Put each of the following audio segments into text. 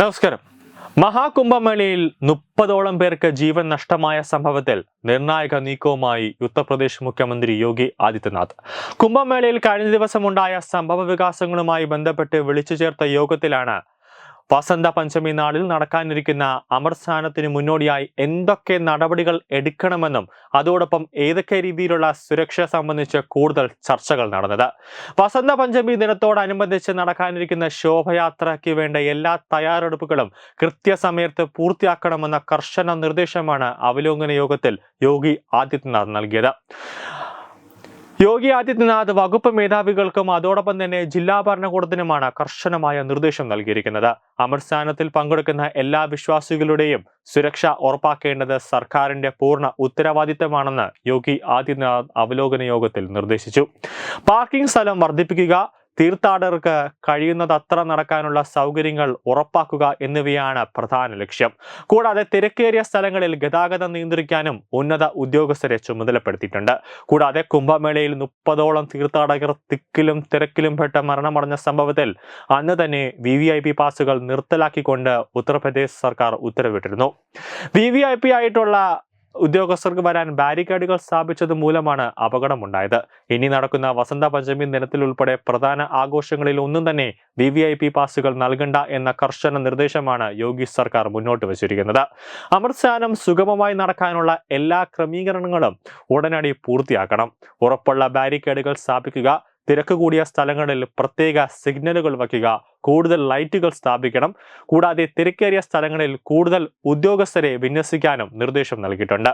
നമസ്കാരം. മഹാകുംഭമേളയിൽ മുപ്പതോളം പേർക്ക് ജീവൻ നഷ്ടമായ സംഭവത്തിൽ നിർണായക നീക്കവുമായി ഉത്തർപ്രദേശ് മുഖ്യമന്ത്രി യോഗി ആദിത്യനാഥ്. കുംഭമേളയിൽ കഴിഞ്ഞ ദിവസമുണ്ടായ സംഭവ വികാസങ്ങളുമായി ബന്ധപ്പെട്ട് വിളിച്ചു ചേർത്ത യോഗത്തിലാണ് വസന്ത പഞ്ചമി നാളിൽ നടക്കാനിരിക്കുന്ന അമർസ്ഥാനത്തിന് മുന്നോടിയായി എന്തൊക്കെ നടപടികൾ എടുക്കണമെന്നും അതോടൊപ്പം ഏതൊക്കെ രീതിയിലുള്ള സുരക്ഷ സംബന്ധിച്ച് കൂടുതൽ ചർച്ചകൾ നടന്നത്. വസന്ത പഞ്ചമി ദിനത്തോടനുബന്ധിച്ച് നടക്കാനിരിക്കുന്ന ശോഭയാത്രയ്ക്ക് വേണ്ട എല്ലാ തയ്യാറെടുപ്പുകളും കൃത്യസമയത്ത് പൂർത്തിയാക്കണമെന്ന കർശന നിർദ്ദേശമാണ് അവലോകന യോഗത്തിൽ യോഗി ആദിത്യനാഥ് നൽകിയത്. യോഗി ആദിത്യനാഥ് വകുപ്പ് മേധാവികൾക്കും അതോടൊപ്പം തന്നെ ജില്ലാ ഭരണകൂടത്തിനുമാണ് കർശനമായ നിർദ്ദേശം നൽകിയിരിക്കുന്നത്. അമൃത്സാനത്തിൽ പങ്കെടുക്കുന്ന എല്ലാ വിശ്വാസികളുടെയും സുരക്ഷ ഉറപ്പാക്കേണ്ടത് സർക്കാരിന്റെ പൂർണ ഉത്തരവാദിത്തമാണെന്ന് യോഗി ആദിത്യനാഥ് അവലോകന യോഗത്തിൽ നിർദ്ദേശിച്ചു. പാർക്കിംഗ് സ്ഥലം വർദ്ധിപ്പിക്കുക തീർത്ഥാടകർക്ക് കഴിയുന്നതത്ര നടക്കാനുള്ള സൗകര്യങ്ങൾ ഉറപ്പാക്കുക എന്നിവയാണ് പ്രധാന ലക്ഷ്യം. കൂടാതെ തിരക്കേറിയ സ്ഥലങ്ങളിൽ ഗതാഗതം നിയന്ത്രിക്കാനും ഉന്നത ഉദ്യോഗസ്ഥരെ ചുമതലപ്പെടുത്തിയിട്ടുണ്ട്. കൂടാതെ കുംഭമേളയിൽ മുപ്പതോളം തീർത്ഥാടകർ തിക്കിലും തിരക്കിലും പെട്ട് മരണമടഞ്ഞ സംഭവത്തിൽ അന്ന് തന്നെ വി വി ഐ പി പാസുകൾ നിർത്തലാക്കിക്കൊണ്ട് ഉത്തർപ്രദേശ് സർക്കാർ ഉത്തരവിട്ടിരുന്നു. വി വി ഐ പി ആയിട്ടുള്ള ഉദ്യോഗസ്ഥർക്ക് വരാൻ ബാരിക്കേഡുകൾ സ്ഥാപിച്ചത് മൂലമാണ് അപകടമുണ്ടായത്. ഇനി നടക്കുന്ന വസന്ത പഞ്ചമി ദിനത്തിൽ ഉൾപ്പെടെ പ്രധാന ആഘോഷങ്ങളിൽ ഒന്നും തന്നെ വി വി ഐ പി പാസുകൾ നൽകണ്ട എന്ന കർശന നിർദ്ദേശമാണ് യോഗി സർക്കാർ മുന്നോട്ട് വച്ചിരിക്കുന്നത്. അമൃത്സാനം സുഗമമായി നടക്കാനുള്ള എല്ലാ ക്രമീകരണങ്ങളും ഉടനടി പൂർത്തിയാക്കണം. ഉറപ്പുള്ള ബാരിക്കേഡുകൾ സ്ഥാപിക്കുക തിരക്ക് കൂടിയ സ്ഥലങ്ങളിൽ പ്രത്യേക സിഗ്നലുകൾ വയ്ക്കുക കൂടുതൽ ലൈറ്റുകൾ സ്ഥാപിക്കണം. കൂടാതെ തിരക്കേറിയ സ്ഥലങ്ങളിൽ കൂടുതൽ ഉദ്യോഗസ്ഥരെ വിന്യസിക്കാനും നിർദ്ദേശം നൽകിയിട്ടുണ്ട്.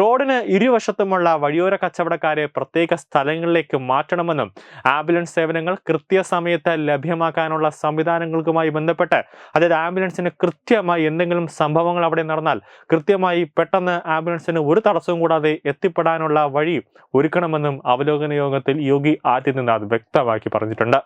റോഡിന് ഇരുവശത്തുമുള്ള വഴിയോര കച്ചവടക്കാരെ പ്രത്യേക സ്ഥലങ്ങളിലേക്ക് മാറ്റണമെന്നും ആംബുലൻസ് സേവനങ്ങൾ കൃത്യസമയത്ത് ലഭ്യമാക്കാനുള്ള സംവിധാനങ്ങൾക്കുമായി ബന്ധപ്പെട്ട് അതായത് ആംബുലൻസിന് കൃത്യമായി എന്തെങ്കിലും സംഭവങ്ങൾ അവിടെ നടന്നാൽ കൃത്യമായി പെട്ടെന്ന് ആംബുലൻസിന് ഒരു തടസ്സവും കൂടാതെ എത്തിപ്പെടാനുള്ള വഴി ഒരുക്കണമെന്നും അവലോകന യോഗത്തിൽ യോഗി ആദിത്യനാഥ് വ്യക്തമാക്കി പറഞ്ഞിട്ടുണ്ട്.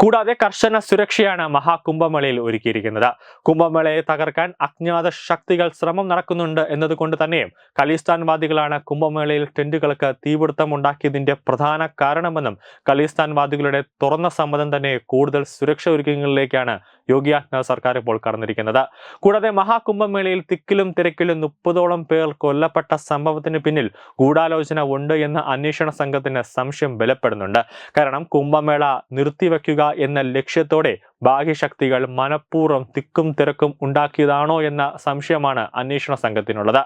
കൂടാതെ കർശന സുരക്ഷയാണ് മഹാകുംഭമേളയിൽ ഒരുക്കിയിരിക്കുന്നത്. കുംഭമേളയെ തകർക്കാൻ അജ്ഞാത ശക്തികൾ ശ്രമം നടക്കുന്നുണ്ട് എന്നതുകൊണ്ട് തന്നെയും ഖലിസ്ഥാൻവാദികളാണ് കുംഭമേളയിൽ ടെന്റുകൾക്ക് തീപിടുത്തം ഉണ്ടാക്കിയതിന്റെ പ്രധാന കാരണമെന്നും കലിസ്ഥാൻവാദികളുടെ തുറന്ന സമ്മതം തന്നെ കൂടുതൽ സുരക്ഷ ഒരുക്കങ്ങളിലേക്കാണ് യോഗി ആദിത്യനാഥ് സർക്കാർ ഇപ്പോൾ കടന്നിരിക്കുന്നത്. കൂടാതെ മഹാകുംഭമേളയിൽ തിക്കിലും തിരക്കിലും മുപ്പതോളം പേർ കൊല്ലപ്പെട്ട സംഭവത്തിന് പിന്നിൽ ഗൂഢാലോചന ഉണ്ട് എന്ന അന്വേഷണ സംഘത്തിന് സംശയം ബലപ്പെടുന്നുണ്ട് കാരണം കുംഭമേള നിർത്തിവെക്കുക എന്ന ലക്ഷ്യത്തോടെ ബാഹ്യശക്തികൾ മനഃപൂർവം തിക്കും തിരക്കും ഉണ്ടാക്കിയതാണോ എന്ന സംശയമാണ് അന്വേഷണ സംഘത്തിനുള്ളത്.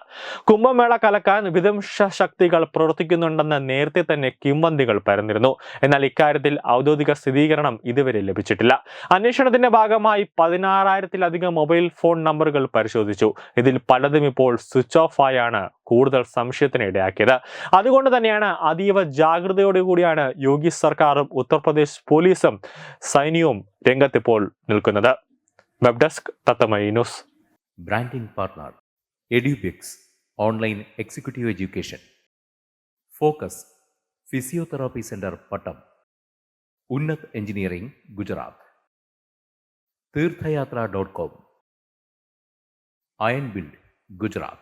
കുംഭമേള കലക്കാൻ വിധംശ ശക്തികൾ പ്രവർത്തിക്കുന്നുണ്ടെന്ന് നേരത്തെ തന്നെ കിംവന്തികൾ പരന്നിരുന്നു. എന്നാൽ ഇക്കാര്യത്തിൽ ഔദ്യോഗിക സ്ഥിരീകരണം ഇതുവരെ ലഭിച്ചിട്ടില്ല. അന്വേഷണത്തിന്റെ ഭാഗമായി പതിനാറായിരത്തിലധികം മൊബൈൽ ഫോൺ നമ്പറുകൾ പരിശോധിച്ചു. ഇതിൽ പലതും ഇപ്പോൾ സ്വിച്ച് ഓഫ് ആയാണ് കൂടുതൽ സംശയത്തിന് ഇടയാക്കിയത്. അതുകൊണ്ട് തന്നെയാണ് അതീവ ജാഗ്രതയോടുകൂടിയാണ് യോഗി സർക്കാരും ഉത്തർപ്രദേശ് പോലീസും സൈന്യവും രംഗത്തിപ്പോൾ നിൽക്കുന്നത്. Web desk തത്തമൈ news. Branding partner Edubix online executive education focus physiotherapy centre Pattam Unnath engineering Gujarat Theerthayathra dot com iron build Physiotherapy